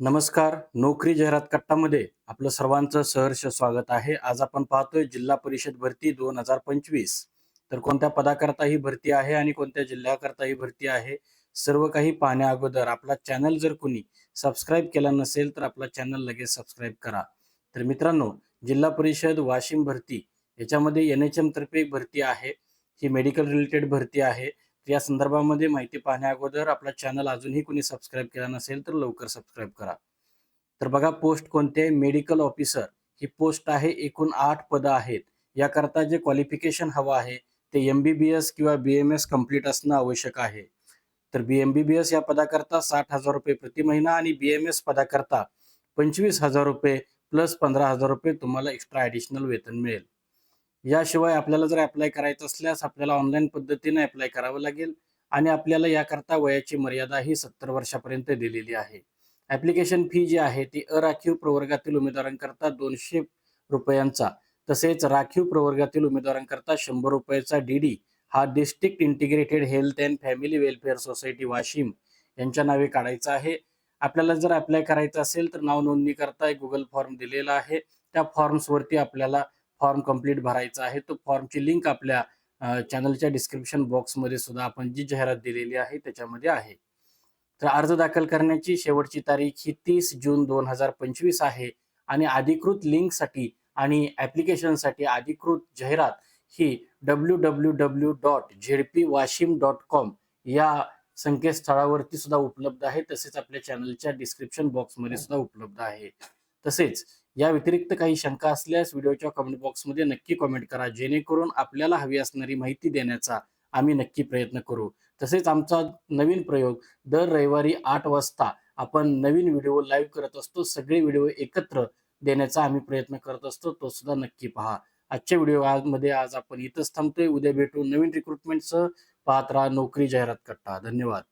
नमस्कार. नोकरी जाहिरात कट्टामध्ये आपलं सर्वांचं सहर्ष स्वागत आहे. आज आपण पाहतोय जिल्हा परिषद भरती दोन हजार पंचवीस. तर कोणत्या पदाकरता ही भरती आहे आणि कोणत्या जिल्ह्याकरता ही भरती आहे सर्व काही पाहण्या अगोदर आपला चॅनल जर कोणी सबस्क्राईब केला नसेल तर आपला चॅनल लगेच सबस्क्राईब करा. तर मित्रांनो जिल्हा परिषद वाशिम भरती याच्यामध्ये एन एच एम तर्फे एक भरती आहे. ही मेडिकल रिलेटेड भरती आहे. या संदर्भामध्ये माहिती पाहण्या अगोदर आपला चॅनल अजूनही कोणी सबस्क्राईब केला नसेल तर लवकर सबस्क्राईब करा. तर बघा पोस्ट कोणते? Medical officer. ही पोस्ट आहे एकूण आठ पदं आहेत. याकरता जे क्वालिफिकेशन हवं आहे ते एम बी बी एस किंवा बी एम एस कंप्लीट असणं आवश्यक आहे. तर बी एम बी बी एस या पदाकरता साठ हजार रुपये प्रति महिना आणि बी एम एस पदाकरता पंचवीस हजार रुपये प्लस पंधरा हजार रुपये तुम्हाला एक्स्ट्रा ॲडिशनल वेतन मिळेल. याशिवाय आपल्याला जर अप्लाय करायचं असल्यास आपल्याला ऑनलाईन पद्धतीने अप्लाय करावं लागेल. आणि आपल्याला याकरता वयाची मर्यादा ही सत्तर वर्षापर्यंत दिलेली आहे. ऍप्लिकेशन फी जी आहे ती अराखीव प्रवर्गातील उमेदवारांकरता दोनशे रुपयांचा. तसेच राखीव प्रवर्गातील उमेदवारांकरता शंभर रुपयाचा डीडी हा district integrated health and family welfare society Washim यांच्या नावे काढायचा आहे. आपल्याला जर अप्लाय करायचं असेल तर नाव नोंदणी करता एक गुगल फॉर्म दिलेला आहे. त्या फॉर्म्सवरती आपल्याला फॉर्म कंप्लीट भरायचा आहे तो फॉर्मची लिंक आपल्या चॅनलच्या डिस्क्रिप्शन बॉक्समध्ये सुद्धा आपण जी जाहिरात दिलेली आहे त्याच्यामध्ये आहे. तर अर्ज दाखल करण्याची शेवटची तारीख ही तीस जून दोन हजार पंचवीस आहे आणि अधिकृत लिंकसाठी आणि ॲप्लिकेशनसाठी अधिकृत जाहिरात ही W W W dot ZP Washim dot com या संकेतस्थळावरती सुद्धा उपलब्ध आहे तसेच आपल्या चॅनलच्या डिस्क्रिप्शन बॉक्समध्ये सुद्धा उपलब्ध आहे. तसेच या व्यतिरिक्त काही शंका असल्यास व्हिडिओच्या कमेंट बॉक्समध्ये नक्की कमेंट करा. जेणेकरून आपल्याला हवी असणारी माहिती देण्याचा आम्ही नक्की प्रयत्न करू. तसेच आमचा नवीन प्रयोग दर रविवारी आठ वाजता आपण नवीन व्हिडिओ लाईव्ह करत असतो. सगळे व्हिडिओ एकत्र देण्याचा आम्ही प्रयत्न करत असतो. तो सुद्धा नक्की पहा. आजच्या व्हिडिओमध्ये आज आपण इथंच थांबतोय. उद्या भेटू नवीन रिक्रुटमेंटसह पाहत राहा नोकरी जाहिरात कट्टा. धन्यवाद.